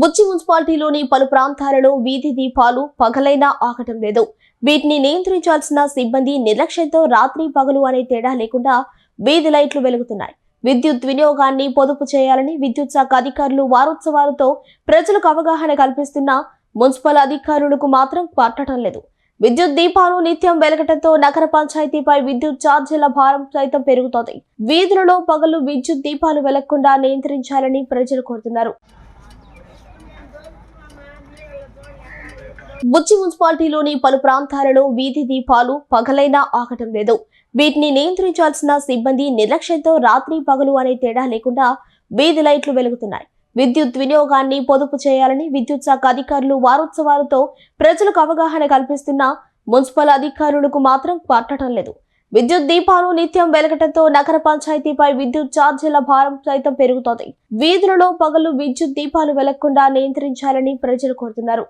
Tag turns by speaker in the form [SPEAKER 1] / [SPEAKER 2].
[SPEAKER 1] బుచ్చి మున్సిపాలిటీలోని పలు ప్రాంతాలలో వీధి దీపాలు పగలైనా ఆగటం లేదు. వీటిని నియంత్రించాల్సిన సిబ్బంది నిర్లక్ష్యంతో రాత్రి పగలు అనే తేడా లేకుండా వీధి లైట్లు వెలుగుతున్నాయి. విద్యుత్ వినియోగాన్ని పొదుపు చేయాలని విద్యుత్ శాఖ అధికారులు వారోత్సవాలతో ప్రజలకు అవగాహన కల్పిస్తున్న మున్సిపల్ అధికారులకు మాత్రం పట్టడం లేదు. విద్యుత్ దీపాలు నిత్యం వెలగటంతో నగర పంచాయతీపై విద్యుత్ ఛార్జీల భారం సైతం పెరుగుతోంది. వీధులలో పగలు విద్యుత్ దీపాలు వెలగకుండా నియంత్రించాలని ప్రజలు కోరుతున్నారు. బుచ్చి మున్సిపాలిటీలోని పలు ప్రాంతాలలో వీధి దీపాలు పగలైనా ఆగటం లేదు. వీటిని నియంత్రించాల్సిన సిబ్బంది నిర్లక్ష్యంతో రాత్రి పగలు అనే తేడా లేకుండా వీధి లైట్లు వెలుగుతున్నాయి. విద్యుత్ వినియోగాన్ని పొదుపు చేయాలని విద్యుత్ శాఖ అధికారులు వారోత్సవాలతో ప్రజలకు అవగాహన కల్పిస్తున్న మున్సిపల్ అధికారులకు మాత్రం పట్టడం లేదు. విద్యుత్ దీపాలు నిత్యం వెలగటంతో నగర పంచాయతీపై విద్యుత్ ఛార్జీల భారం సైతం పెరుగుతోంది. వీధులలో పగలు విద్యుత్ దీపాలు వెలగకుండా నియంత్రించాలని ప్రజలు కోరుతున్నారు.